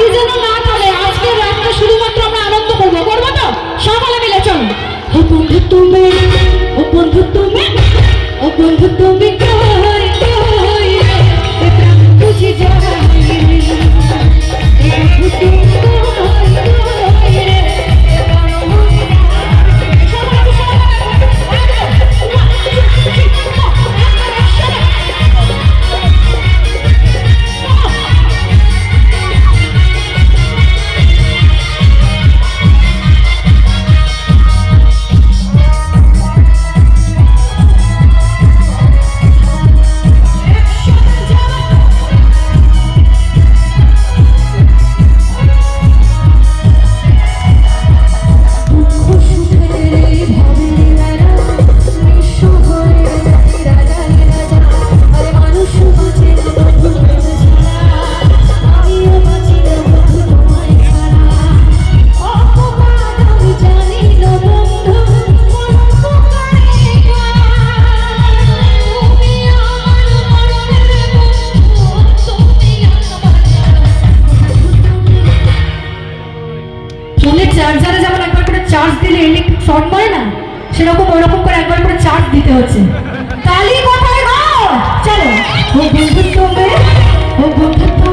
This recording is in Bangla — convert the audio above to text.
কালি যেন না কালে আজকের রাতটা শুধুমাত্র আমরা আনন্দ করব করব তো? সকালে মিলে চলো। ও বন্ধু তুমি, ও বন্ধু তুমি, ও বন্ধু তুমি। করে না? সেরকম ওরকম করে একবার করে চার্জ দিতে হচ্ছে। কালি কোথায় চলো। ও বন্ধুত্ব ও বন্ধুত্ব